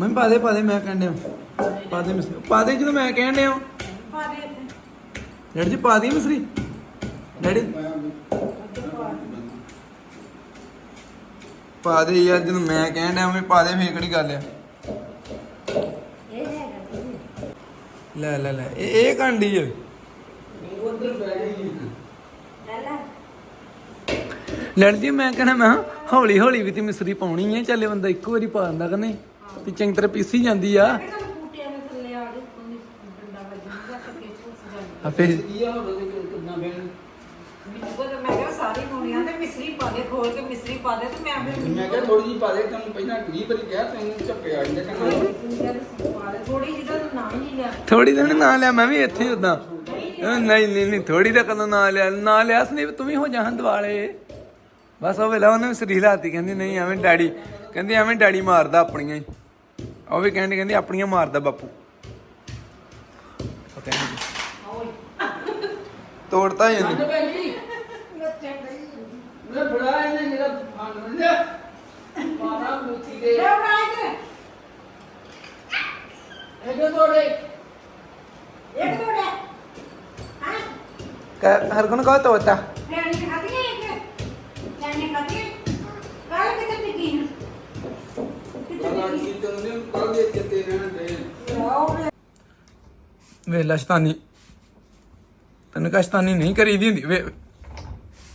ਮੈਂ ਪਾ ਦੇ ਪਾ ਦੇ ਮੈਂ ਕਹਿੰਦੇ ਪਾ ਦੇ ਮਿਸਰੀ ਪਾ ਦੇ ਜਦੋਂ ਮੈਂ ਕਹਿੰਦੇ ਆ ਪਾ ਦੇ ਇੱਥੇ। ਡੈਡੀ ਜੀ ਪਾ ਦੀ ਮਿਸਰੀ ਡੈਡੀ। ਪਾ ਦੇ ਯਾਰ ਜਦੋਂ ਮੈਂ ਕਹਿੰਦਾ ਉਵੇਂ ਪਾ ਦੇ ਫੇਰ ਕਿਹੜੀ ਗੱਲ ਆ। ਲੈ ਲੈ ਲੈ। ਇਹ ਇਹ ਕਾਂਡੀ ਲੈ ਲੜ ਜੀ ਮੈਂ ਕਹਿੰਦਾ ਮੈਂ ਹੌਲੀ ਹੌਲੀ ਵੀ ਤੇ ਮਿਸਰੀ ਪਾਉਣੀ ਹੈ ਚੱਲੇ ਬੰਦਾ ਇੱਕੋ ਵਾਰੀ ਪਾ ਦਿੰਦਾ ਕਿ ਨਹੀਂ? ਤੇ ਚੰਗੀ ਤਰ੍ਹਾਂ ਪੀਸੀ ਜਾਂਦੀ ਆ। ਇਹ ਤਾਂ ਬੂਟਿਆਂ ਦੇ ਥੱਲੇ ਆ ਗਏ ਉਹਨੇ ਡੰਡਾ ਵੱਜਣਾ ਕਰਕੇ ਝੁੱਸ ਜਾਂਦੀ ਆ ਫੇਰ ਮੈਨੂੰ ਤਾਂ ਮੈਂ ਕਿਹਾ ਸਾਰੀ ਦੁਨੀਆ ਤੇ ਮਿਸਰੀ ਪਾ ਦੇ ਖੋਲ ਕੇ ਮਿਸਰੀ ਪਾ ਦੇ ਤੇ ਮੈਂ ਆਪਣੇ ਮੈਂ ਕਿਹਾ ਥੋੜੀ ਜਿਹੀ ਪਾ ਦੇ ਤੈਨੂੰ ਪਹਿਲਾਂ 20 ਵਾਰੀ ਕਿਹਾ ਤੈਨੂੰ ਝੱਪੇ ਆ ਜਾਂਦੇ ਕੰਨਾਂ ਥੋੜੀ ਜਿਹੀ ਤਾਂ ਨਾਮ ਹੀ ਲਿਆ। ਥੋੜੀ ਦਿਨ ਨਾਂ ਲਿਆ ਮੈਂ ਵੀ ਇੱਥੇ ਹੀ ਉਦਾਂ ਨਹੀਂ ਨਹੀਂ ਨਹੀਂ ਥੋੜੀ ਦਾ ਕਦੋਂ ਨਾਂ ਲਿਆ ਨਾਂ ਲਿਆ ਸੰਦੀਪ ਤੂੰ ਵੀ ਹੋ ਜਾਹਾਂ ਦਿਵਾਲੇ ਬਸ ਉਹ ਵੇਲਾ ਉਹਨੇ ਵੀ ਸਰੀਰ ਲਾਤੀ ਕਹਿੰਦੀ ਨਹੀਂ ਐਵੇਂ ਡੈਡੀ ਕਹਿੰਦੀ ਐਵੇਂ ਡੈਡੀ ਮਾਰਦਾ ਆਪਣੀਆਂ ਹੀ। ਉਹ ਵੀ ਕਹਿੰਦੀ ਕਹਿੰਦੀ ਆਪਣੀਆਂ ਮਾਰਦਾ ਬਾਪੂ। ਪਤਾ ਨਹੀਂ। ਤੋੜਤਾ ਹੀ ਇਹਨੇ। ਭੈਣ ਜੀ। ਮੈਂ ਫੜਾ ਇਹਨੇ ਮੇਰਾ ਫਾਨ ਲਿਆ। ਮਾਰਾ ਮੁੱਠੀ ਵੇਲਾ ਸ਼ਤਾਨੀ। ਤੈਨੂੰ ਕਾ ਸ਼ਤਾਨੀ ਨਹੀਂ ਕਰੀਦੀ ਹੁੰਦੀ। ਵੇ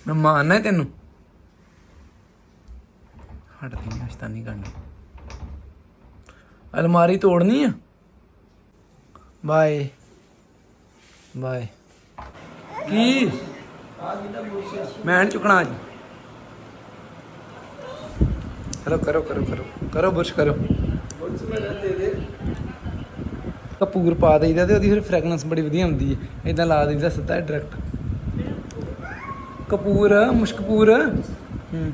ਮੈਂ ਮਾਨਨਾ ਤੈਨੂੰ। ਹਟਦੀ ਨਹੀਂ ਸ਼ਤਾਨੀ ਕਰਨੀ। ਅਲਮਾਰੀ ਤੋੜਨੀ ਆ। ਬਾਏ। ਬਾਏ। ਕੀ? ਮੈਂ ਨੀ ਚੁੱਕਣਾ ਅੱਜ। ਕਰੋ ਕਰੋ ਕਰੋ ਕਰੋ। ਕਰੋ, ਬੁਰਸ਼ ਕਰੋ। ਕਪੂਰ ਪਾ ਦੇਈਦਾ ਤੇ ਉਹਦੀ ਫਿਰ ਫ੍ਰੈਗਨੈਂਸ ਬੜੀ ਵਧੀਆ ਹੁੰਦੀ ਹੈ ਇਦਾਂ ਲਾ ਦੇਈਦਾ ਸਿੱਧਾ ਡਾਇਰੈਕਟ ਕਪੂਰ, ਮੁਸ਼ਕਪੂਰ। ਹੂੰ।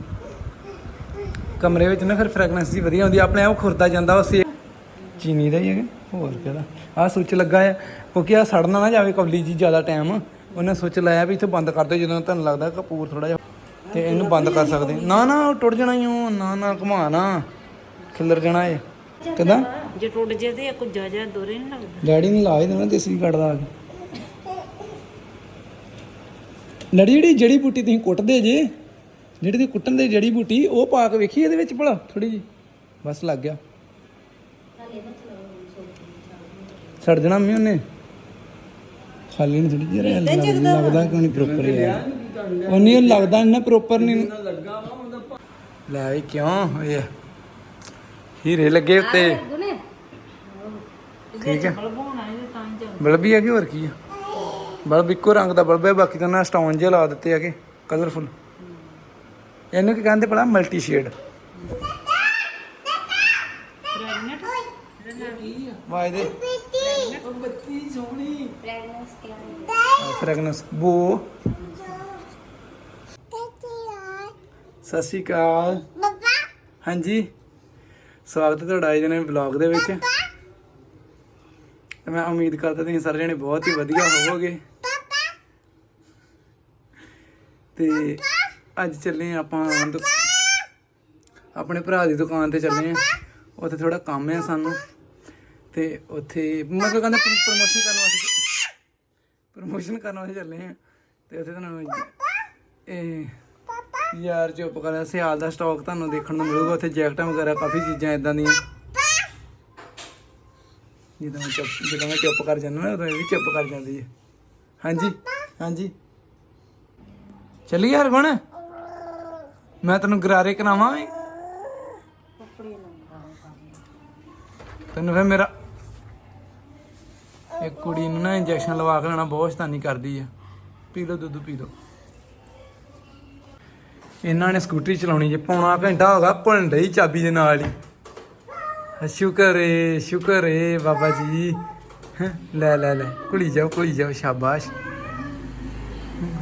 ਕਮਰੇ ਵਿੱਚ ਨਾ ਫਿਰ ਫ੍ਰੈਗਨੈਂਸ ਜੀ ਵਧੀਆ ਹੁੰਦੀ ਆਪਣੇ ਆਪ ਖੁਰਦਾ ਜਾਂਦਾ ਉਹ ਚੀਨੀ ਦਾ ਹੀ ਹੈਗਾ। ਹੋਰ ਕਿਹਦਾ? ਆਹ ਸੁੱਚ ਲੱਗਾ ਹੈ ਕਿਉਂਕਿ ਆ ਸੜਨਾ ਨਾ ਜਾਵੇ ਕਬਲੀ ਜੀ ਜ਼ਿਆਦਾ ਟਾਈਮ ਉਹਨੇ ਸੁੱਚ ਲਾਇਆ ਵੀ ਇੱਥੇ ਬੰਦ ਕਰ ਦਿਓ ਜਦੋਂ ਤੁਹਾਨੂੰ ਲੱਗਦਾ ਕਪੂਰ ਥੋੜਾ ਜਿਹਾ ਤੇ ਇਹਨੂੰ ਬੰਦ ਕਰ ਸਕਦੇ ਨਾ ਨਾ ਉਹ ਟੁੱਟ ਜਾਣਾ ਹੀ ਉਹ। ਨਾ ਨਾ ਘੁਮਾ ਨਾ। ਖਿੱਲਰ ਜਾਣਾ ਇਹ। ਕਿਦਾਂ? ਜੇ ਟੁੱਟ ਜੇ ਤੇ ਕੁਝ ਜਾ ਦੋਰੇ ਨਹੀਂ ਲੱਗਦਾ। ਡੈਡੀ ਨੇ ਲਾ ਹੀ ਦੇਣਾ ਦੇਸੀ ਕੱਟਦਾ ਆ ਕੇ। ਲੜੀ ਜਿਹੜੀ ਜੜੀ ਬੂਟੀ ਤੁਸੀਂ ਕੁੱਟਦੇ ਜੇ ਜਿਹੜੀ ਤੁਸੀਂ ਕੁੱਟਣ ਦੇ ਜੜੀ ਬੂਟੀ ਉਹ ਪਾ ਕੇ ਵੇਖੀ ਇਹਦੇ ਵਿੱਚ ਭਲਾ ਥੋੜੀ ਜੀ ਬਸ ਲੱਗ ਗਿਆ। ਛੱਡ ਦੇਣਾ ਮੰਮੀ ਉਹਨੇ। ਖਾਲੀ ਨਹੀਂ ਥੋੜੀ ਜਿਹੀ ਲੱਗਦਾ ਕਿਉਂ ਨਹੀਂ ਪ੍ਰੋਪਰ ਯਾਰ ਉਹ ਨਹੀਂ ਲੱਗਦਾ ਨਾ ਪ੍ਰੋਪਰ ਨਹੀਂ ਲੱਗਾ ਵਾ ਉਹਦਾ ਭਾ- ਲੈ ਵੀ ਕਿਉਂ? ਇਹ ਹੀਰੇ ਲੱਗੇ ਉੱਤੇ। ਗੁਨੇ ਠੀਕ ਹੈ। ਬਲਬ ਹੀ ਹੈ ਕਿ ਹੋਰ ਕੀ ਆ? ਬਲਬ ਇੱਕੋ ਰੰਗ ਦਾ ਬਲਬ ਹੈ ਬਾਕੀ ਤਾਂ ਨਾ ਸਟੋਨ ਜਿਹਾ ਲਾ ਦਿੱਤੇ ਹੈਗੇ ਕਲਰਫੁਲ ਇਹਨੂੰ ਕੀ ਕਹਿੰਦੇ ਭਲਾ? ਮਲਟੀ ਸ਼ੇਡ ਵਾਹ ਦੇ। ਉਹ ਬੱਤੀ ਸੋਹਣੀ। ਫ੍ਰੈਗਨੈਂਸ ਬੋ ਸਤਿ ਸ਼੍ਰੀ ਅਕਾਲ। ਹਾਂਜੀ। ਸਵਾਗਤ ਹੈ ਤੁਹਾਡਾ ਅੱਜ ਦੇ ਨਵੇਂ ਵਲੌਗ ਦੇ ਵਿੱਚ। ਤੇ ਮੈਂ ਉਮੀਦ ਕਰਦਾ ਤੁਸੀਂ ਸਾਰੇ ਜਣੇ ਬਹੁਤ ਹੀ ਵਧੀਆ ਹੋਵੋਗੇ। ਤੇ ਅੱਜ ਚੱਲੇ ਆਪਾਂ ਦੁ- ਆਪਣੇ ਭਰਾ ਦੀ ਦੁਕਾਨ ਤੇ ਚੱਲੇ ਆ ਉੱਥੇ ਥੋੜਾ ਕੰਮ ਹੈ ਸਾਨੂੰ। ਤੇ ਉੱਥੇ ਮੈਂ ਕਿਹਾ ਕਹਿੰਦਾ ਪ੍ਰਮੋਸ਼ਨ ਕਰਨ ਵਾਸਤੇ ਪ੍ਰਮੋਸ਼ਨ ਕਰਨ ਵਾਸਤੇ ਚੱਲੇ ਆ ਤੇ ਉੱਥੇ ਤੁਹਾਨੂੰ ਇਹ ਯਾਰ ਚੁੱਪ ਕਰ, ਸਿਆਲ ਦਾ ਸਟਾਕ ਤੁਹਾਨੂੰ ਦੇਖਣ ਨੂੰ ਮਿਲੂਗਾ, ਉੱਥੇ ਜੈਕਟਾਂ ਵਗੈਰਾ, ਕਾਫੀ ਚੀਜ਼ਾਂ ਇਦਾਂ ਦੀਆਂ। ਜਦੋਂ ਮੈਂ ਚੁੱਪ, ਜਦੋਂ ਮੈਂ ਚੁੱਪ ਕਰ ਜਾਂਦਾ ਨਾ, ਉਦੋਂ ਇਹ ਵੀ ਚੁੱਪ ਕਰ ਜਾਂਦੀ ਹੈ। ਹਾਂਜੀ ਹਾਂਜੀ। ਚੱਲੀ ਯਾਰ ਹੁਣ ਮੈਂ ਤੈਨੂੰ ਗਰਾਰੇ ਕਰਾਵਾਂ ਵੇ। ਤੈਨੂੰ ਫਿਰ ਮੇਰਾ ਇੱਕ ਕੁੜੀ ਨੂੰ ਨਾ ਇੰਜੈਕਸ਼ਨ ਲਵਾ ਕੇ ਲੈਣਾ ਬਹੁਤ ਸ਼ਤਾਨੀ ਕਰਦੀ ਆ ਪੀ ਲਓ ਦੁੱਧ, ਪੀ ਲੋ ਇਹਨਾਂ ਨੇ ਸਕੂਟਰੀ ਚਲਾਉਣੀ ਜੇ ਪੌਣਾ ਘੰਟਾ ਹੋ ਗਿਆ ਭੁੱਲਣ ਡਈ ਚਾਬੀ ਦੇ ਨਾਲ ਹੀ। ਸ਼ੁਕਰ ਏ ਸ਼ੁਕਰ ਏ ਬਾਬਾ ਜੀ। ਹੈਂ, ਲੈ ਲੈ ਲੈ ਕੁੜੀ ਜਾਓ ਕੁੜੀ ਜਾਓ ਸ਼ਾਬਾਸ਼।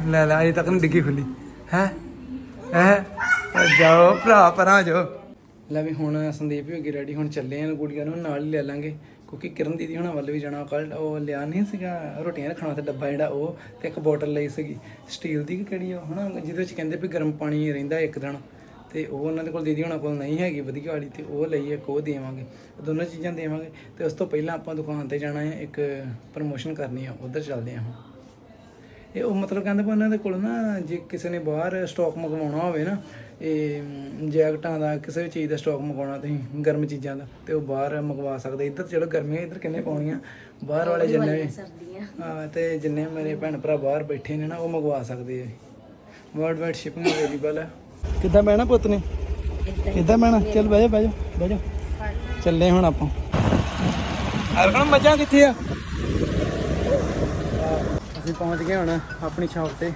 ਲੈ ਲੈ ਅਜੇ ਤੱਕ ਨਹੀਂ ਡਿੱਗੀ ਖੁੱਲੀ। ਹੈ? ਹੈ? ਜਾਓ ਭਰਾ ਪਰਾਂ ਜਾਓ। ਲੈ ਵੀ ਹੁਣ ਸੰਦੀਪ ਵੀ ਹੋ ਗਈ ਰੈਡੀ ਹੁਣ ਚੱਲੇ ਆਂ ਕੁੜੀਆਂ ਨੂੰ ਨਾਲ ਹੀ ਲੈ ਲਾਂਗੇ। ਕਿਉਂਕਿ ਕਿਰਨ ਦੀਦੀ ਹੁਣਾਂ ਵੱਲ ਵੀ ਜਾਣਾ ਕੱਲ ਉਹ ਲਿਆ ਨਹੀਂ ਸੀਗਾ ਰੋਟੀਆਂ ਰੱਖਣ ਵਾਸਤੇ ਡੱਬਾ ਜਿਹੜਾ ਉਹ ਤੇ ਇੱਕ ਬੋਟਲ ਲਈ ਸੀਗੀ। ਸਟੀਲ ਦੀ ਕਿਹੜੀ ਉਹ ਹਨਾ, ਜਿਹਦੇ ਵਿੱਚ ਕਹਿੰਦੇ ਵੀ ਗਰਮ ਪਾਣੀ ਰਹਿੰਦਾ ਇੱਕ ਦਿਨ। ਤੇ ਉਹ ਉਹਨਾਂ ਦੇ ਕੋਲ, ਦੀਦੀ ਹੁਣਾਂ ਕੋਲ ਨਹੀਂ ਹੈਗੀ ਵਧੀਆ ਵਾਲੀ ਤੇ ਉਹ ਲਈ ਇੱਕ, ਉਹ ਦੇਵਾਂਗੇ। ਦੋਨੋਂ ਚੀਜ਼ਾਂ ਦੇਵਾਂਗੇ। ਤੇ ਉਸ ਤੋਂ ਪਹਿਲਾਂ ਆਪਾਂ ਦੁਕਾਨ ਤੇ ਜਾਣਾ ਹੈ, ਇੱਕ ਪ੍ਰਮੋਸ਼ਨ ਕਰਨੀ ਆ, ਉਧਰ ਚੱਲਦੇ ਆ ਇਹ ਉਹ ਮਤਲਬ ਕਹਿੰਦੇ ਵੀ ਉਹਨਾਂ ਦੇ ਕੋਲ ਨਾ, ਜੇ ਕਿਸੇ ਨੇ ਬਾਹਰ ਸਟਾਕ ਮੰਗਵਾਉਣਾ ਹੋਵੇ ਨਾ ਇਹ ਜੈਕਟਾਂ ਦਾ, ਕਿਸੇ ਵੀ ਚੀਜ਼ ਦਾ ਸਟਾਕ ਮੰਗਵਾਉਣਾ ਤੁਸੀਂ, ਗਰਮ ਚੀਜ਼ਾਂ ਦਾ, ਤੇ ਉਹ ਬਾਹਰ ਮੰਗਵਾ ਸਕਦੇ। ਇੱਧਰ ਚਲੋ ਗਰਮੀਆਂ ਇੱਧਰ ਕਿੰਨੇ ਪਾਉਣੀਆਂ? ਬਾਹਰ ਵਾਲੇ ਜਿੰਨੇ ਵੀ ਹਾਂ, ਤੇ ਜਿੰਨੇ ਮੇਰੇ ਭੈਣ ਭਰਾ ਬਾਹਰ ਬੈਠੇ ਨੇ ਨਾ, ਉਹ ਮੰਗਵਾ ਸਕਦੇ ਆ ਵਰਲਡ ਵਾਈਡ ਸ਼ਿਪਿੰਗ ਅਵੇਲੇਬਲ ਹੈ ਕਿੱਦਾਂ ਬਹਿਣਾ ਪੁੱਤ ਨੇ? ਕਿੱਦਾਂ ਬਹਿਣਾ? ਚੱਲ ਬਹਿ ਜਾ ਬਹਿ ਜਾ ਬਹਿ ਜਾ। ਚੱਲੇ ਹੁਣ ਆਪਾਂ। ਅਰਕਣ ਮੱਝਾਂ ਕਿੱਥੇ ਆ? ਅਸੀਂ ਪਹੁੰਚ ਗਏ ਹੁਣ ਆਪਣੀ ਸ਼ਾਪ ਤੇ।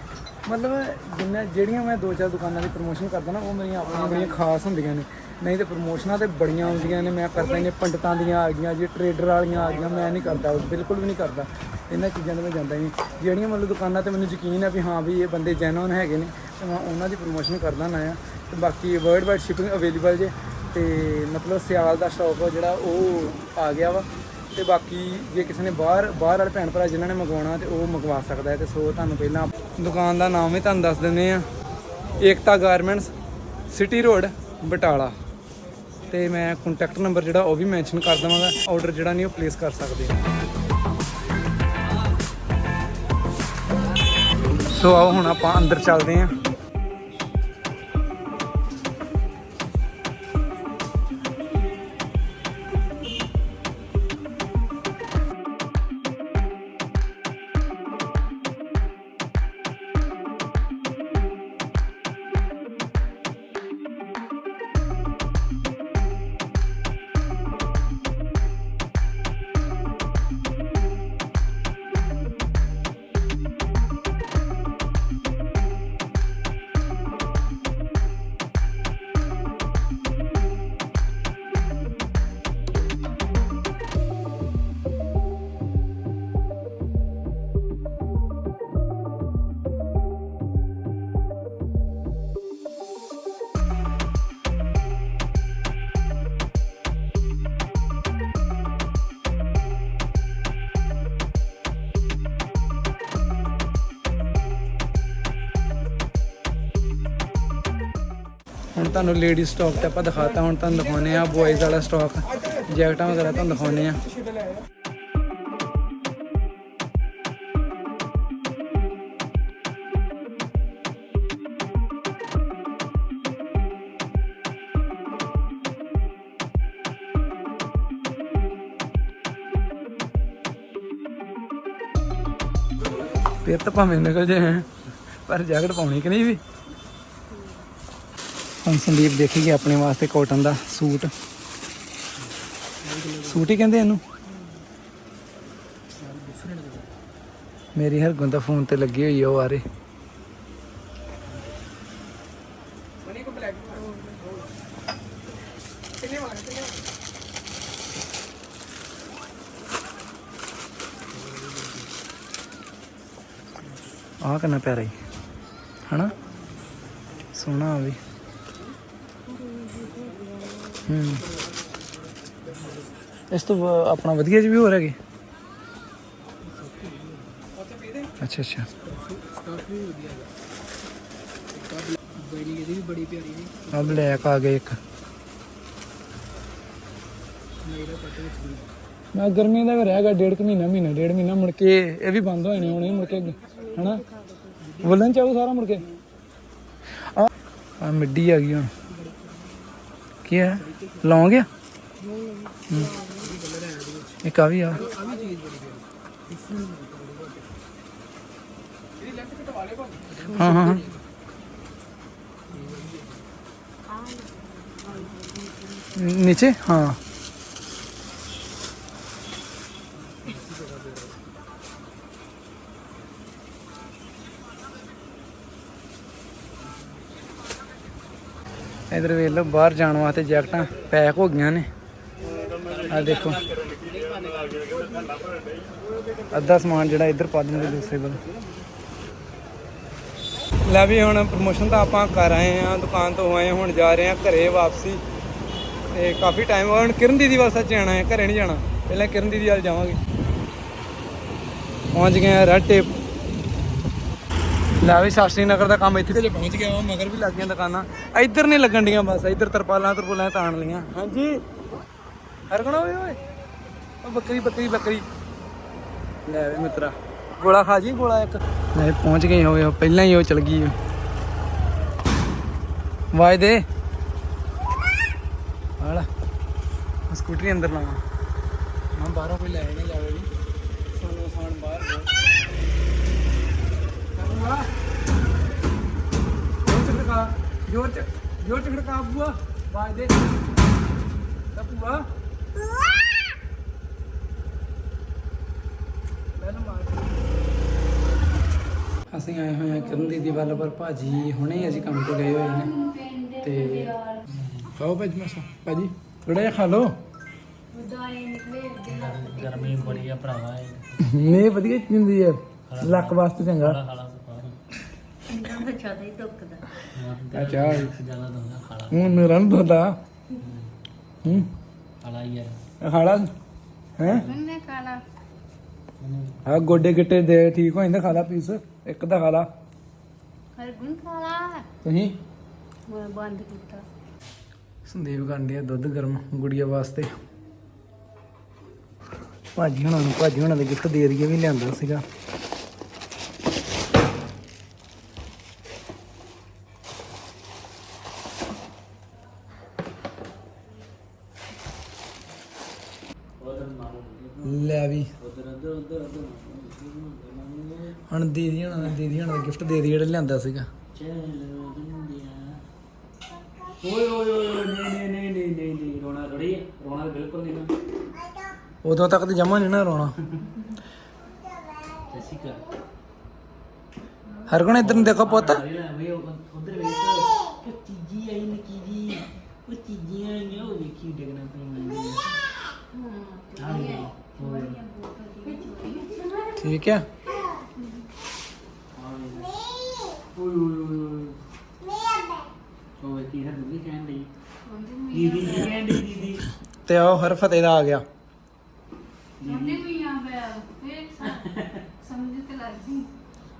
ਮਤਲਬ ਜਿੰਨਾ ਜਿਹੜੀਆਂ ਮੈਂ ਦੋ ਚਾਰ ਦੁਕਾਨਾਂ ਦੀ ਪ੍ਰਮੋਸ਼ਨ ਕਰਦਾ ਨਾ ਉਹ ਮੇਰੀਆਂ ਆਪਣੀਆਂ ਬੜੀਆਂ ਖਾਸ ਹੁੰਦੀਆਂ ਨੇ। ਨਹੀਂ ਤੇ ਪ੍ਰਮੋਸ਼ਨਾਂ ਤੇ ਬੜੀਆਂ ਹੁੰਦੀਆਂ ਨੇ ਮੈਂ ਕਰਦਾ ਨੇ ਪੰਡਤਾਂ ਦੀਆਂ ਆ ਗਈਆਂ ਜੀ ਟਰੇਡਰ ਵਾਲੀਆਂ ਆ ਗਈਆਂ ਮੈਂ ਨਹੀਂ ਕਰਦਾ ਬਿਲਕੁਲ ਵੀ ਨਹੀਂ ਕਰਦਾ। ਇਹਨਾਂ ਚੀਜ਼ਾਂ ਤੇ ਮੈਂ ਜਾਂਦਾ ਹੀ ਨਹੀਂ। ਜਿਹੜੀਆਂ ਮਤਲਬ ਦੁਕਾਨਾਂ ਤੇ ਮੈਨੂੰ ਯਕੀਨ ਹੈ ਵੀ ਹਾਂ ਵੀ ਇਹ ਬੰਦੇ ਜੈਨੂਨ ਹੈਗੇ ਨੇ ਤੇ ਮੈਂ ਉਹਨਾਂ ਦੀ ਪ੍ਰਮੋਸ਼ਨ ਕਰਦਾ ਨਾ ਆ। ਤੇ ਬਾਕੀ ਵਰਲਡ ਵਾਈਡ ਸ਼ਿਪਿੰਗ ਅਵੇਲੇਬਲ ਜੇ ਤੇ ਮਤਲਬ ਸਿਆਲ ਦਾ ਸਟਾਕ ਜਿਹੜਾ ਉਹ ਆ ਗਿਆ ਵਾ। ਤੇ ਬਾਕੀ ਜੇ ਕਿਸੇ ਨੇ ਬਾਹਰ ਬਾਹਰ ਵਾਲੇ ਭੈਣ ਭਰਾ ਜਿਨ੍ਹਾਂ ਨੇ ਮੰਗਵਾਉਣਾ ਤੇ ਉਹ ਮੰਗਵਾ ਸਕਦਾ ਹੈ ਤੇ ਸੋ ਤੁਹਾਨੂੰ ਪਹਿਲਾਂ ਦੁਕਾਨ ਦਾ ਨਾਮ ਵੀ ਤੁਹਾਨੂੰ ਦੱਸ ਦਿੰਦੇ ਆ Ekta garments, city road, Batala. ਤੇ ਮੈਂ ਕੰਟੈਕਟ ਨੰਬਰ ਜਿਹੜਾ ਉਹ ਵੀ ਮੈਂਸ਼ਨ ਕਰ ਦਵਾਂਗਾ। ਆਰਡਰ ਜਿਹੜਾ ਨਹੀਂ ਉਹ ਪਲੇਸ ਕਰ ਸਕਦੇ ਸੋ ਆਓ ਹੁਣ ਆਪਾਂ ਅੰਦਰ ਚੱਲਦੇ ਹਾਂ। ਹੁਣ ਤੁਹਾਨੂੰ ਲੇਡੀ ਸਟਾਕ ਤੇ ਆਪਾਂ ਦਿਖਾਤਾ, ਹੁਣ ਤੁਹਾਨੂੰ ਦਿਖਾਉਨੇ ਆ ਬॉयਜ਼ ਵਾਲਾ ਸਟਾਕ ਜੈਕਟਾਂ ਵਗੈਰਾ ਤੁਹਾਨੂੰ ਦਿਖਾਉਨੇ ਆ ਫਿਰ ਤਾਂ ਭਾਵੇਂ ਨਿਕਲ ਜਾਏ, ਪਰ ਜੈਕਟ ਪਾਉਣੀ ਕਿ ਨਹੀਂ ਵੀ? ਹੁਣ ਸੰਦੀਪ ਦੇਖੇਗੀ ਆਪਣੇ ਵਾਸਤੇ ਕਾਟਨ ਦਾ ਸੂਟ। ਸੂਟ ਹੀ ਕਹਿੰਦੇ ਇਹਨੂੰ? ਮੇਰੀ ਹਰਗੁਣ ਦਾ ਫੋਨ ਤੇ ਲੱਗੀ ਹੋਈ ਆ ਉਹ ਆਰੇ ਆਹ ਕਿੰਨਾ ਪਿਆਰਾ ਹੀ ਹਨਾ ਸੋਹਣਾ ਆ ਵੀ ਹੂੰ ਇਸ ਤੋਂ ਵ- ਆਪਣਾ ਵਧੀਆ ਜਿਹੇ ਵੀ ਹੋਰ ਹੈਗੇ ਅੱਛਾ ਅੱਛਾ ਬੜੀ ਇਹਦੀ ਵੀ ਬੜੀ ਪਿਆਰੀ ਨੇ ਆ ਬਲੈਕ ਆ ਗਿਆ ਇੱਕ ਮੈਂ ਗਰਮੀ ਦਾ ਵੀ ਰਹਿ ਗਿਆ ਡੇਢ ਕੁ ਮਹੀਨਾ ਮਹੀਨਾ ਡੇਢ ਮਹੀਨਾ ਮੁੜ ਕੇ ਇਹ ਵੀ ਬੰਦ ਹੋ ਜਾਣੇ ਹੁਣ ਇਹ ਮੁੜ ਕੇ ਹਨਾ ਵੁਲਨ ਚਾਹੂ ਸਾਰਾ ਮੁੜ ਕੇ ਆ ਆ ਮਿੱਡੀ ਆ ਗਈ ਹੁਣ है? लौंग है हम्म। यार। हाँ, हाँ हाँ। नीचे? हाँ। ਇਧਰ ਵੇਖ ਲਓ, ਬਾਹਰ ਜਾਣ ਵਾਸਤੇ ਜੈਕਟਾਂ ਪੈਕ ਹੋ ਗਈਆਂ ਨੇ। ਆ ਦੇਖੋ। ਅੱਧਾ ਸਮਾਨ ਜਿਹੜਾ ਇੱਧਰ ਪਾ ਦਿੰਦੇ ਦੂਸਰੇ ਵੱਲ। ਲੈ ਵੀ ਹੁਣ ਪ੍ਰਮੋਸ਼ਨ ਤਾਂ ਆਪਾਂ ਕਰ ਆਏ ਆ ਦੁਕਾਨ ਤੋਂ ਆਏ ਹੁਣ ਜਾ ਰਹੇ ਆ ਘਰੇ ਵਾਪਸੀ। ਤੇ ਕਾਫੀ ਟਾਈਮ ਹੁਣ ਕਿਰਨ ਦੀਦੀ ਵੱਲ ਸੱਚ ਜਾਣਾ ਹੈ, ਘਰੇ ਨਹੀਂ ਜਾਣਾ। ਪਹਿਲਾਂ ਕਿਰਨ ਦੀਦੀ ਵੱਲ ਜਾਵਾਂਗੇ। ਪਹੁੰਚ ਗਏ ਆ ਰੈਡ ਟੇਪ ਲੈ ਵੀ ਸ਼ਾਸਤਰੀ ਨਗਰ ਦਾ ਕੰਮ ਇੱਥੇ ਤੇ ਪਹੁੰਚ ਗਿਆ ਵਾ, ਮਗਰ ਵੀ ਲੱਗ ਗਈਆਂ ਦੁਕਾਨਾਂ। ਇੱਧਰ ਨਹੀਂ ਲੱਗਣ ਡੀਆਂ ਬਸ, ਇੱਧਰ ਤਰਪਾਲਾਂ ਤਰਪੁਲਾਂ ਤਾਣ ਲੀਆਂ ਹਾਂਜੀ। ਹਰਗਣਾ ਓਏ ਓਏ। ਉਹ ਬੱਕਰੀ ਬੱਕਰੀ ਬੱਕਰੀ। ਲੈ ਵੀ ਮਿੱਤਰਾ, ਗੋਲਾ ਖਾ ਜੀ, ਗੋਲਾ ਇੱਕ। ਨਹੀਂ ਪਹੁੰਚ ਗਏ ਹੋਏ ਪਹਿਲਾਂ ਹੀ ਉਹ ਚਲ ਗਈ ਵਾਜ ਦੇ। ਹਾਲਾ ਸਕੂਟਰੀ ਅੰਦਰ ਲਾਵਾਂ। ਮੈਂ ਬਾਹਰੋਂ ਕੋਈ ਲੈ ਨਹੀਂ ਜਾਵੇ ਵੀ ਸਾਨੂੰ ਖਾਣ ਬਾਹਰ ਬਹੁਤ ਕਰੂੰਗਾ ਜੋਰ ਚ ਖੜਕਾ ਜੋਰ ਚ ਜੋਰ ਚ ਖੜਕਾ ਬੂਆ। ਵਾਜ ਦੇ। ਤਾਂ ਬੂਆ ਲੈ ਨਾ ਮਾਰ। ਅਸੀਂ ਆਏ ਹੋਏ ਹਾਂ ਕਿਰਨ ਦੀਦੀ ਵੱਲ ਪਰ ਭਾਜੀ ਹੁਣੇ ਅਸੀਂ ਕੰਮ ਤੇ ਗਏ ਹੋਏ ਨੇ। ਤੇ ਖਾਓ ਭਾਜੀ ਮਸਾ। ਭਾਜੀ ਥੋੜਾ ਜਿਹਾ ਖਾ ਲਓ। ਗਰਮੀ ਬੜੀ ਆ ਭਰਾਵਾ ਨਹੀਂ ਵਧੀਆ ਹੁੰਦੀ ਹੈ। ਲੱਕ ਵਾਸਤੇ ਚੰਗਾ। ਖਾਲਾ ਅੱਛਾ। ਜ਼ਿਆਦਾ ਦੰਦਾ ਖਾਲਾ। ਹੁਣ ਮੇਰਾ ਨੂੰ ਦੋਦਾ ਹੂੰ। ਖਾਲਾ ਯਾਰ ਖਾਲਾ? ਹੈ? ਮੈਨੇ ਖਾਣਾ ਆ ਗੋਡੇ ਗਿੱਟੇ ਦੇ ਠੀਕ ਹੋ ਜਾਂਦੇ ਖਾਲਾ ਪੀਸ? ਇੱਕ ਦਾ ਖਾਲਾ। ਹਰ ਗੁਣ ਖਾਣਾ ਤੁਸੀਂ? ਮੈਂ ਬੰਦ ਕੀਤਾ। ਸੰਦੀਪ ਕਰਨ ਆ ਦੁੱਧ ਗਰਮ ਗੁੜੀਆ ਵਾਸਤੇ। ਭਾਜੀ ਹੁਣਾਂ ਨੂੰ ਭਾਜੀ ਹੁਣਾਂ ਦੇ ਗਿਫਟ ਦੇ ਦਈਏ ਵੀ ਲਿਆਂਦਾ ਸੀਗਾ ਉਧਰ ਮਾਰੋ ਲੈ ਵੀ ਉਧਰ ਉਧਰ ਉਧਰ ਉਧਰ ਹੁਣ ਦੀਦੀ ਹੁਣਾਂ ਨੇ ਦੀਦੀ ਹੁਣਾਂ ਦਾ ਗਿਫਟ ਦੇ ਦਈਏ ਜਿਹੜਾ ਲਿਆਂਦਾ ਸੀਗਾ। ਚਲੋ ਓਏ ਓਏ ਓਏ ਨਹੀਂ ਨਹੀਂ ਨਹੀਂ ਨਹੀਂ ਨਹੀਂ ਨਹੀਂ ਰੋਣਾ ਰੜੀ ਰੋਣਾ ਬਿਲਕੁਲ ਨਹੀਂ ਨਾ। ਉਦੋਂ ਤੱਕ ਤੇ ਜਮਾ ਨਹੀਂ ਨਾ ਰੋਣਾ। ਜਸਿਕਾ ਹਰ ਕੋਣ ਇੱਧਰ ਨੂੰ ਦੇਖੋ ਪੁੱਤ। ਅਰੇ ਲੈ ਵੇ ਉਧਰ ਵੇਖ। ਕਿ ਚੀਜੀ ਆਈ ਨਿੱਕੀ ਜੀ। ਉਹ ਚੀਜ਼ੀਆਂ ਆਈਆਂ ਉਹ ਵੇਖੀ ਡਿਗਣਾ ਪਈ ਮੰਦੀ ਹਾਂ ਓਏ ਠੀਕ ਆ ਓਏ ਓਏ ਓਏ ਓਏ ਕੀ ਹੈ ਦੁੱਧ ਕਹਿਣ ਲਈ ਦੀਦੀ ਕੀ ਕਹਿਣ ਡਈ ਦੀਦੀ? ਤੇ ਆਓ ਹਰ ਫਤਿਹ ਦਾ ਆ ਗਿਆ। ਮੰਨੇ ਵੀ ਆ ਪਿਆ ਫੇਰ ਸਮਝ ਤੇ ਲੱਗ ਗਈ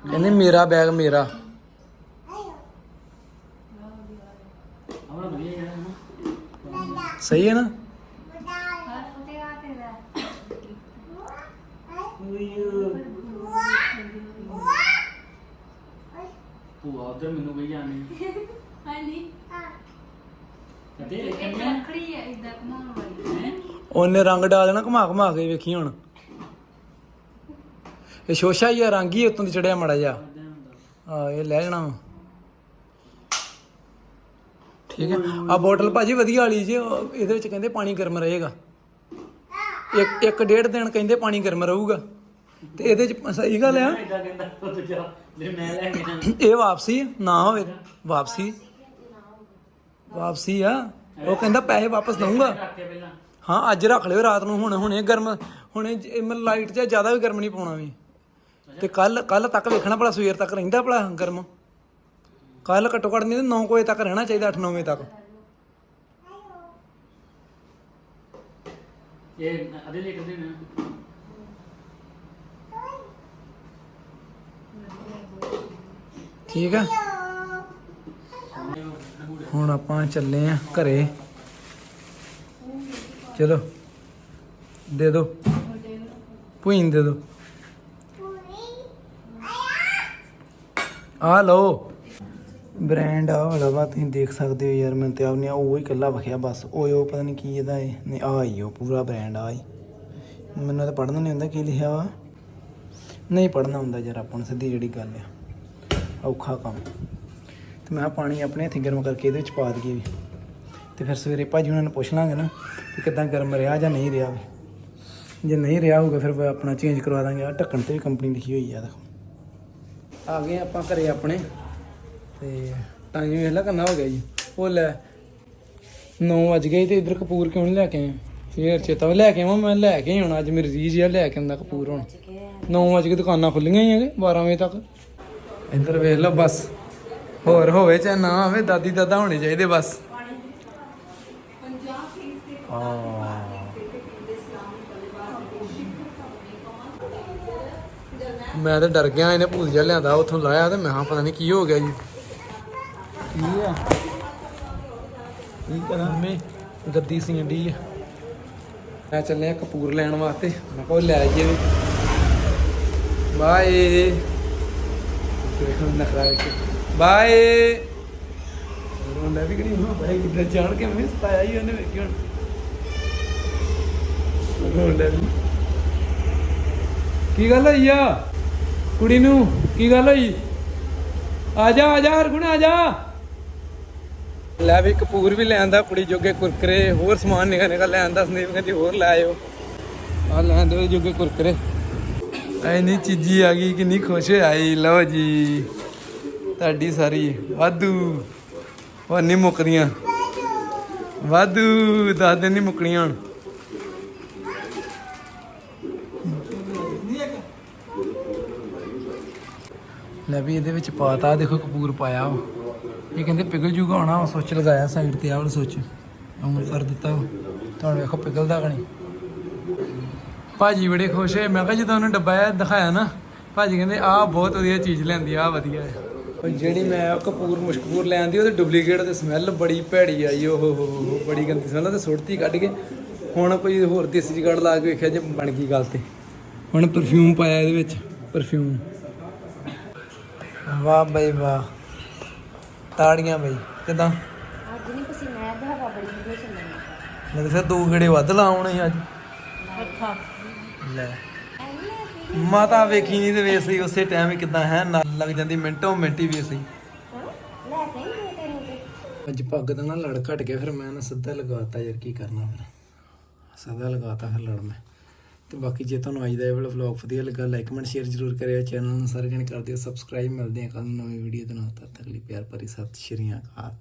ਕਹਿੰਦੇ ਮੇਰਾ ਬੈਗ ਮੇਰਾ। ਆਪਣਾ ਵਧੀਆ ਯਾਰ ਹਨਾ? ਸਹੀ ਹੈ ਨਾ? ਹਰ ਫਤੇ ਆ ਤੇਰਾ। ਭੂਆ ਉਧਰ ਮੈਨੂੰ ਕਹੀ ਜਾਂਦੀ ਹਾਂਜੀ? ਕਦੇ ਇੱਕ ਦੇਖਿਆ ਰੱਖੜੀ ਹੈ ਇਦਾਂ ਘਮਾਉਣ ਵਾਲੀ। ਹੈ ਉਹਨੇ ਰੰਗ ਡਾਲ ਦੇਣਾ ਘੁਮਾ ਘੁਮਾ ਕੇ ਵੇਖੀ ਹੁਣ। ਇਹ ਸ਼ੋਸ਼ਾ ਹੀ ਆ ਰੰਗ ਹੀ ਉਤੋਂ ਦੀ ਚੜਿਆ ਮੜਾ ਜਾ ਆ ਇਹ ਲੈ ਜਾਣਾ ਵਾ। ਠੀਕ ਹੈ। ਆ ਬੋਟਲ ਭਾਜੀ ਵਧੀਆ ਵਾਲੀ ਜੀ ਉਹ ਇਹਦੇ ਵਿੱਚ ਕਹਿੰਦੇ ਪਾਣੀ ਗਰਮ ਰਹੇਗਾ। ਇੱਕ ਇੱਕ ਡੇਢ ਦਿਨ ਕਹਿੰਦੇ ਪਾਣੀ ਗਰਮ ਰਹੂਗਾ। ਤੇ ਇਹਦੇ ਚ ਸਹੀ ਗੱਲ ਆ। ਇਦਾਂ ਕਹਿੰਦਾ ਉਹ ਤੇ ਜਾ ਜੇ ਮੈਂ ਲੈ ਕੇ ਜਾਣਾ। ਇਹ ਵਾਪਸੀ ਨਾ ਹੋਵੇ ਵਾਪਸੀ। ਵਾਪਸੀ ਆ। ਉਹ ਕਹਿੰਦਾ ਪੈਸੇ ਵਾਪਸ ਦਊਂਗਾ। ਰੱਖ ਕੇ ਪਹਿਲਾਂ ਹਾਂ ਅੱਜ ਰੱਖ ਲਿਓ ਰਾਤ ਨੂੰ। ਹੁਣ ਹੁਣੇ ਗਰਮ ਹੁਣੇ ਜ- ਮਤਲਬ ਲਾਈਟ 'ਚ ਜ਼ਿਆਦਾ ਵੀ ਗਰਮ ਨਹੀਂ ਪਾਉਣਾ ਵੀ। ਤੇ ਕੱਲ ਕੱਲ ਤੱਕ ਵੇਖਣਾ ਭਲਾ ਸਵੇਰ ਤੱਕ ਰਹਿੰਦਾ ਭਲਾ ਗਰਮ। ਕੱਲ ਘੱਟੋ ਘੱਟ ਨਹੀਂ 9 ਵਜੇ ਤੱਕ ਰਹਿਣਾ ਚਾਹੀਦਾ 8-9 ਵਜੇ ਤੱਕ। ਇਹ ਅਦੇ ਲੀਟਰ ਦੇ ਨਾ। ਠੀਕ ਆ? ਹੁਣ ਆਪਾਂ ਚੱਲੇ ਆ ਘਰੇ। ਚਲੋ, ਦੇ ਦੋ। ਪੁਈਨ ਦੇ ਦੋ। ਆ ਲਓ। ਬ੍ਰਾਂਡ ਆ ਵਾਲਾ ਵਾ, ਤੁਸੀਂ ਦੇਖ ਸਕਦੇ ਹੋ ਯਾਰ ਮੈਂ ਤੇ ਆਪਨੇ ਉਹ ਹੀ ਕੱਲਾ ਵਖਿਆ ਬਸ। ਓਏ, ਉਹ ਪਤਾ ਨਹੀਂ ਕੀ ਇਹਦਾ ਇਹ ਨਹੀਂ ਆ ਹੀ ਉਹ ਪੂਰਾ ਬ੍ਰਾਂਡ ਆ ਹੀ। ਮੈਨੂੰ ਤਾਂ ਪੜ੍ਹਨਾ ਨਹੀਂ ਹੁੰਦਾ ਕੀ ਲਿਖਿਆ ਵਾ। ਨਹੀਂ, ਪੜ੍ਹਨਾ ਹੁੰਦਾ ਯਾਰ, ਆਪਾਂ ਨੂੰ ਸਿੱਧੀ ਜਿਹੜੀ ਗੱਲ ਆ। ਔਖਾ ਕੰਮ। ਤੇ ਮੈਂ ਪਾਣੀ ਆਪਣੇ ਹੱਥੀਂ ਗਰਮ ਕਰਕੇ ਇਹਦੇ ਵਿੱਚ ਪਾ ਦਈਏ ਵੀ। ਤੇ ਫਿਰ ਸਵੇਰੇ ਭਾਜੀ ਉਹਨਾਂ ਨੂੰ ਪੁੱਛ ਲਾਂਗੇ ਨਾ ਕਿ ਕਿਦਾਂ ਗਰਮ ਰਿਹਾ ਜਾਂ ਨਹੀਂ ਰਿਹਾ ਵੀ। ਜੇ ਨਹੀਂ ਰਿਹਾ ਹੋਊਗਾ ਫਿਰ ਆਪਣਾ ਚੇਂਜ ਕਰਵਾ ਦਾਂਗੇ। ਆ ਢੱਕਣ ਤੇ ਵੀ ਕੰਪਨੀ ਲਿਖੀ ਹੋਈ ਆ, ਦੇਖੋ। ਆ ਗਏ ਆਪਾਂ ਘਰੇ ਆਪਣੇ। ਤੇ ਟਾਈਮ ਵੇਖ ਲੈ ਕਿੰਨਾ ਹੋ ਗਿਆ ਜੀ। ਉਹ ਲੈ 9 ਵਜ ਗਏ ਤੇ ਇਧਰ ਕਪੂਰ ਕਿਉਂ ਨਹੀਂ ਲੈ ਕੇ ਆਏ? ਫੇਰ ਚੇਤਾ ਵੀ ਲੈ ਕੇ ਆਵਾਂ, ਮੈਂ ਲੈ ਕੇ ਹੀ ਆਉਣਾ ਅੱਜ ਮੇਰੀ ਰੀਜ ਆ ਲੈ ਕੇ ਆਉਂਦਾ ਕਪੂਰ ਹੁਣ। 9 ਵਜ ਕੇ ਦੁਕਾਨਾਂ ਖੁੱਲੀਆਂ ਹੀ ਹੈਗੇ 12 ਵਜੇ ਤੱਕ। ਇੱਧਰ ਵੇਖ ਲਓ ਬਸ। ਹੋਰ ਹੋਵੇ ਚਾਹੇ ਨਾ ਹੋਵੇ ਦਾਦੀ ਦਾਦਾ ਹੋਣੇ ਚਾਹੀਦੇ ਬਸ। ਮੈਂ ਤਾਂ ਡਰ ਗਿਆ ਇਹਨੇ ਭੂਤ ਜਿਹਾ ਲਿਆਂਦਾ ਉੱਥੋਂ ਲਾਇਆ ਤੇ ਮੈਂ ਕਿਹਾ ਪਤਾ ਨਹੀਂ ਕੀ ਹੋ ਗਿਆ ਜੀ। ਕੀ ਆ? ਕੀ ਕਰਾਂ? ਮੰਮੀ ਗੱਦੀ ਸਿੰਡੀ ਆ। ਮੈਂ ਚੱਲਿਆ ਕਪੂਰ ਲੈਣ ਵਾਸਤੇ ਮੈਂ ਕੋਲ ਲੈ ਆਈਏ ਵੀ। ਬਾਏ ਦੇਖੋ ਨਖਰਾ ਇੱਕ ਬਾਏ। ਰੋਂਦਾ ਵੀ ਕਰੀ ਹਾਂ ਬਾਈ ਕਿੱਦਾਂ ਜਾਣ ਕੇ ਮੈਂ ਸਤਾਇਆ ਹੀ ਉਹਨੇ ਵੇਖੀ ਹੁਣ। ਰੋਂਦਾ ਵੀ ਕੀ ਗੱਲ ਹੋਈ ਆ? ਕੁੜੀ ਨੂੰ ਕੀ ਗੱਲ ਹੋਈ? ਆ ਜਾ ਆ ਜਾ ਹਰਗੁਣ ਆ ਜਾ। ਲੈ ਵੀ ਕਪੂਰ ਵੀ ਲੈ ਆਂਦਾ ਕੁੜੀ ਜੋਗੇ ਕੁਰਕਰੇ ਹੋਰ ਸਮਾਨ ਨਿਕਾ ਨਿਕਾ ਲੈ ਆਂਦਾ ਸੰਦੀਪ ਕਹਿੰਦੀ ਹੋਰ ਲੈ ਆਇਓ। ਆ ਲੈ ਆਂਦੇ ਜੋਗੇ ਕੁਰਕਰੇ। ਐਨੀ ਚੀਜ਼ੀ ਆ ਗਈ ਕਿੰਨੀ ਖੁਸ਼ ਹੋਈ ਲਓ ਜੀ। ਤੁਹਾਡੀ ਸਾਰੀ ਵਾਧੂ। ਉਹ ਨਹੀਂ ਮੁੱਕਦੀਆਂ। ਵਾਧੂ, ਦੱਸ ਦਿਨ ਨਹੀਂ ਮੁੱਕਣੀਆਂ ਹੁਣ। ਲੈ ਵੀ ਇਹਦੇ ਵਿੱਚ ਪਾਤਾ ਦੇਖੋ ਕਪੂਰ ਪਾਇਆ ਵਾ ਇਹ ਕਹਿੰਦੇ ਪਿਘਲ ਜੂਗਾ ਹੋਣਾ ਸੋਚ ਲਗਾਇਆ ਸਾਈਡ ਤੇ, ਆਹ ਵਾਲਾ ਸੁੱਚ। ਆਉਂ ਕਰ ਦਿੱਤਾ ਤੁਹਾਨੂੰ ਵੇਖੋ ਪਿਘਲਦਾ ਕਣੀ ਭਾਜੀ ਬੜੇ ਖੁਸ਼ ਹੋਏ। ਮੈਂ ਕਿਹਾ ਜਦੋਂ ਉਹਨੂੰ ਡੱਬਾ ਦਿਖਾਇਆ ਨਾ, ਭਾਜੀ ਕਹਿੰਦੇ ਆਹ ਬਹੁਤ ਵਧੀਆ ਚੀਜ਼ ਲੈਂਦੀ ਆਹ ਵਧੀਆ ਹੈ ਜਿਹੜੀ ਮੈਂ ਉਹ ਕਪੂਰ ਮੁਸ਼ਕਪੂਰ ਲੈਂਦੀ ਉਹਦੇ ਡੁਪਲੀਕੇਟ ਤੇ ਸਮੈਲ ਬੜੀ ਭੈੜੀ ਆਈ ਉਹ ਹੋ ਹੋ ਹੋ ਬੜੀ ਗੰਦੀ ਸਮੈਲ ਤੇ ਸੁੱਟਤੀ ਕੱਢ ਕੇ। ਹੁਣ ਕੋਈ ਹੋਰ ਦੇਸੀ ਜਗੜ ਲਾ ਕੇ ਵੇਖਿਆ ਜੇ ਬਣ ਗਈ ਗੱਲ ਤੇ। ਹੁਣ ਪਰਫਿਊਮ ਪਾਇਆ ਇਹਦੇ ਵਿੱਚ ਪਰਫਿਊਮ ਵਾਹ ਬਈ ਵਾਹ ਤਾੜੀਆਂ ਬਈ ਕਿਦਾਂ? ਅੱਜ ਨਹੀਂ ਪਸੀਨਾ ਆਇਆ ਹਵਾ ਬੜੀ ਵਧੀਆ ਚੱਲਣੀ ਮੈਂ ਤਾਂ ਫਿਰ ਦੋ ਗੇੜੇ ਵੱਧ ਲਾਉਣੇ ਅੱਜ। ਅੱਛਾ ਲੈ। ਮਾਤਾ ਵੇਖੀ ਨਹੀਂ ਤੇ ਵੇਸੀ ਉਸੇ ਟਾਈਮ ਹੀ ਕਿਦਾਂ ਹੈ ਨਾਲ ਲੱਗ ਜਾਂਦੀ ਮਿੰਟੋ ਮਿੰਟ ਹੀ ਤੈਨੂੰ ਤੇ ਅੱਜ ਪੱਗ ਦਾ ਨਾ ਲੜ ਘਟ ਗਿਆ, ਫਿਰ ਮੈਂ ਨਾ ਸਿੱਧਾ ਲਗਾਤਾ ਯਾਰ, ਕੀ ਕਰਨਾ ਫਿਰ? ਸਿੱਧਾ ਲਗਾਤਾ ਫਿਰ ਲੜ ਮੈਂ। ਤੇ ਬਾਕੀ ਜੇ ਤੁਹਾਨੂੰ ਅੱਜ ਦਾ ਇਹ ਵਾਲਾ ਵਲੌਗ ਵਧੀਆ ਲੱਗਾ ਲਾਈਕ ਕਮੈਂਟ ਸ਼ੇਅਰ ਜ਼ਰੂਰ ਕਰਿਓ ਚੈਨਲ ਨੂੰ। ਸਾਰੇ ਜਣੇ ਕਰ ਦਿਓ ਸਬਸਕ੍ਰਾਈਬ ਮਿਲਦੇ ਆ ਕੱਲ ਨਵੀਂ ਵੀਡੀਓ ਦੇ ਨਾਲ। ਤਦ ਤੱਕ ਲਈ ਪਿਆਰ ਭਰੀ ਸਤਿ ਸ਼੍ਰੀ ਅਕਾਲ।